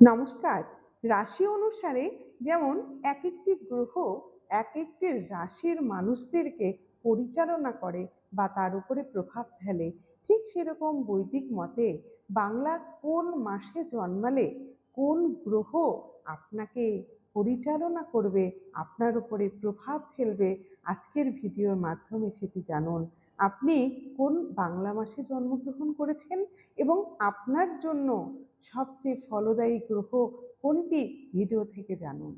নমস্কার। রাশি অনুসারে যেমন এক একটি গ্রহ এক একটি রাশির মানুষদেরকে পরিচালনা করে বা তার উপরে প্রভাব ফেলে, ঠিক সেরকম বৈদিক মতে বাংলা কোন মাসে জন্মালে কোন গ্রহ আপনাকে পরিচালনা করবে, আপনার উপরে প্রভাব ফেলবে, আজকের ভিডিওর মাধ্যমে সেটি জানুন। আপনি কোন বাংলা মাসে জন্মগ্রহণ করেছেন এবং আপনার জন্য সবচেয়ে ফলদায়ী গ্রহ কোনটি ভিডিও থেকে জানুন।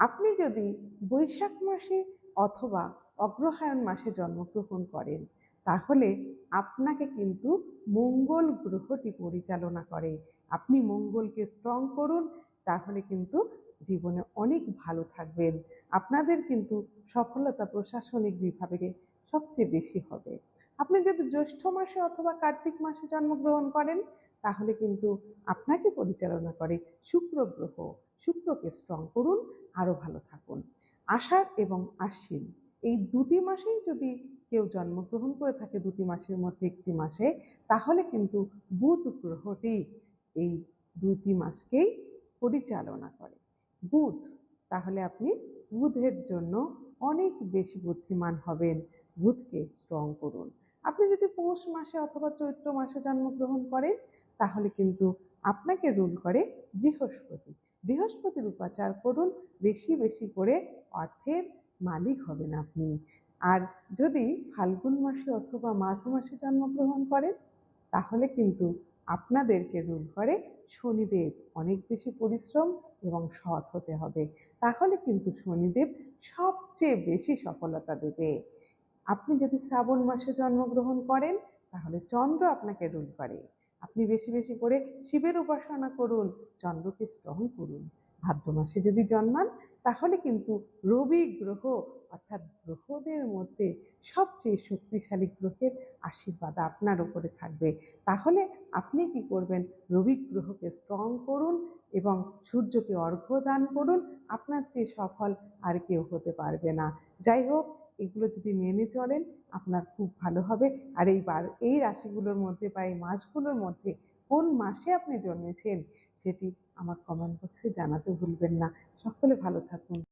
আপনি যদি বৈশাখ মাসে অথবা অগ্রহায়ণ মাসে জন্মগ্রহণ করেন, তাহলে আপনাকে কিন্তু মঙ্গল গ্রহটি পরিচালনা করে। আপনি মঙ্গলকে স্ট্রং করুন, তাহলে কিন্তু জীবনে অনেক ভালো থাকবেন। আপনাদের কিন্তু সফলতা প্রশাসনিক বিভাগে সবচেয়ে বেশি হবে। আপনি যদি জ্যৈষ্ঠ মাসে অথবা কার্তিক মাসে জন্মগ্রহণ করেন, তাহলে কিন্তু আপনাকে পরিচালনা করে শুক্র গ্রহ। শুক্রকে স্ট্রং করুন, আরও ভালো থাকুন। আষাঢ় এবং আশ্বিন, এই দুটি মাসেই যদি কেউ জন্মগ্রহণ করে থাকে, দুটি মাসের মধ্যে একটি মাসে, তাহলে কিন্তু বুধ গ্রহটি এই দুটি মাসকেই পরিচালনা করে। বুধ, তাহলে আপনি বুধের জন্য অনেক বেশি বুদ্ধিমান হবেন। বুধকে স্ট্রং করুন। আপনি যদি পৌষ মাসে অথবা চৈত্র মাসে জন্মগ্রহণ করেন, তাহলে কিন্তু আপনাকে রুল করে বৃহস্পতি। বৃহস্পতির উপাচার করুন, বেশি বেশি করে অর্থের মালিক হবেন আপনি। আর যদি ফাল্গুন মাসে অথবা মাঘ মাসে জন্মগ্রহণ করেন, তাহলে কিন্তু আপনাদেরকে রুল করে শনিদেব অনেক বেশি পরিশ্রম এবং সৎ হতে হবে। তাহলে কিন্তু শনিদেব সবচেয়ে বেশি সফলতা দেবে। আপনি যদি শ্রাবণ মাসে জন্মগ্রহণ করেন, তাহলে চন্দ্র আপনাকে রুল করে আপনি বেশি বেশি করে শিবের উপাসনা করুন, চন্দ্রকে স্ট্রং করুন। ভাদ্র মাসে যদি জন্মান, তাহলে কিন্তু রবি গ্রহ অর্থাৎ গ্রহদের মধ্যে সবচেয়ে শক্তিশালী গ্রহের আশীর্বাদ আপনার উপরে থাকবে। তাহলে আপনি কি করবেন? রবি গ্রহকে স্ট্রং করুন এবং সূর্যকে অর্ঘ্য দান করুন। আপনার চেয়ে সফল আর কেউ হতে পারবে না। যাই হোক, এগুলো যদি মেনে চলেন, আপনার খুব ভালো হবে। আর এই বার, এই রাশিগুলোর মধ্যে বা এই মাসগুলোর মধ্যে কোন মাসে আপনি জন্মেছেন, সেটি আমার কমেন্ট বক্সে জানাতে ভুলবেন না। সকলে ভালো থাকুন।